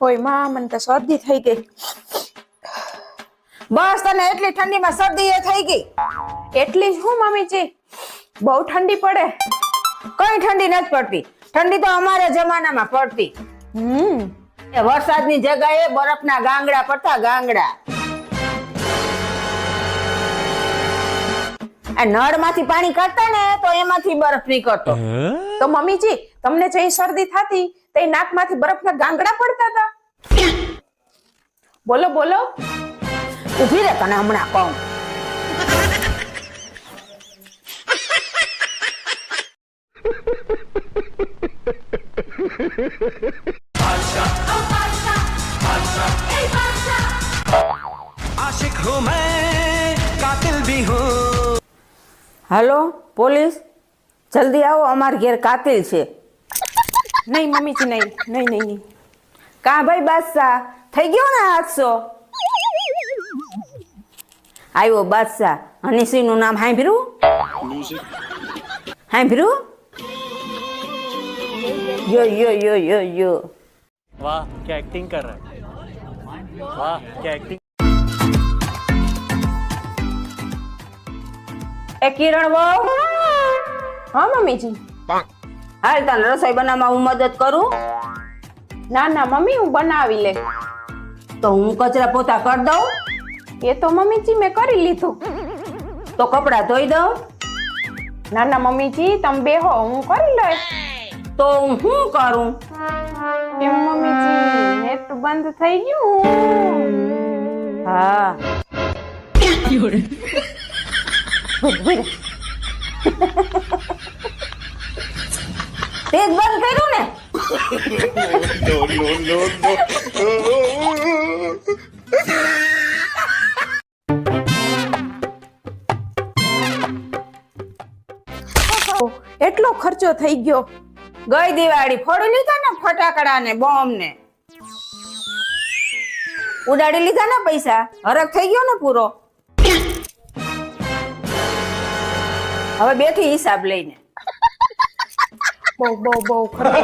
માં મને તો શરદી થઈ ગઈ. બસ તને એટલી ઠંડીમાં શરદી એ થઈ ગઈ. એટલી જ હું મમ્મીજી બહુ ઠંડી પડે. કઈ ઠંડી નથી પડતી. ઠંડી તો અમારા જમાનામાં પડતી. હમ. વરસાદની જગાએ બરફના ગાંગડા પડતા ગાંગડા. આ નળમાંથી પાણી કાઢતા ને તો એમાંથી બરફ નીકળતો. તો મમ્મીજી તમને જે શરદી થતી તે નાકમાંથી બરફના ગાંગડા પડતા હતા. બોલો બોલો. ઊભી રહે તને હમણાં કહું. આશિક હું મેં હાલો પોલીસ? જલ્દી આવો અમાર ઘેર કાતિલ છે. નહીં મમ્મીજી નહીં. નહીં નહીં નહીં. કા ભાઈ બાદશાહ? થઈ ગયો ને હાદસો આવ્યો બાદશાહ. હનીસિંહનું નામ સાંભળ્યું? સાંભળ્યું? યો યો યો યો યો. વાહ ક્યા એક્ટિંગ કર રહા? વાહ ક્યા એક્ટિંગ એ કિરણ બહુ હા મમ્મીજી. હાલ તને રસોઈ બનાવવામાં હું મદદ કરું? ના ના મમ્મી હું બનાવી લે. તો હું કચરા પોતા કરી દઉં? એ તો મમ્મીજી મેં કરી લીધું. તો કપડાં ધોઈ દઉં? ના ના મમ્મીજી તમે બેહો હું કરી લઈ તો હું શું કરું? એમ મમ્મીજી નેટ બંધ થઈ ગયું. હા. તે બંધ કર્યું ને? એટલો ખર્ચો થઈ ગયો. ગઈ દિવાળી ફોડી લીધા ને ફટાકડા ને બોમ્બ ને? ઉડાડી લીધા ને પૈસા? હરક થઈ ગયો ને પૂરો? હવે બેઠી હિસાબ લઈને. બહુ બહુ બહુ ખર્ચો